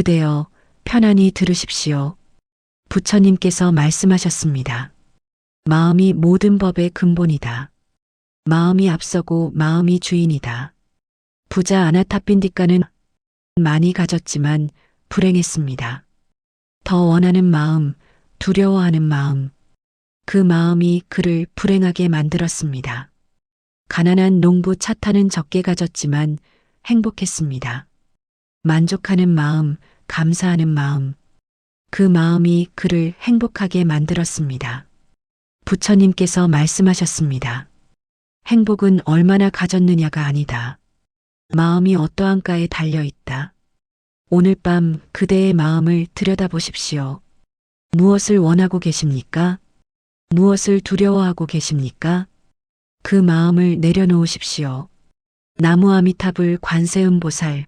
그대여 편안히 들으십시오. 부처님께서 말씀하셨습니다. 마음이 모든 법의 근본이다. 마음이 앞서고 마음이 주인이다. 부자 아나타핀디카는 많이 가졌지만 불행했습니다. 더 원하는 마음, 두려워하는 마음, 그 마음이 그를 불행하게 만들었습니다. 가난한 농부 차타는 적게 가졌지만 행복했습니다. 만족하는 마음, 감사하는 마음, 그 마음이 그를 행복하게 만들었습니다. 부처님께서 말씀하셨습니다. 행복은 얼마나 가졌느냐가 아니다. 마음이 어떠한가에 달려 있다. 오늘 밤 그대의 마음을 들여다보십시오. 무엇을 원하고 계십니까? 무엇을 두려워하고 계십니까? 그 마음을 내려놓으십시오. 나무 아미탑을 관세음보살,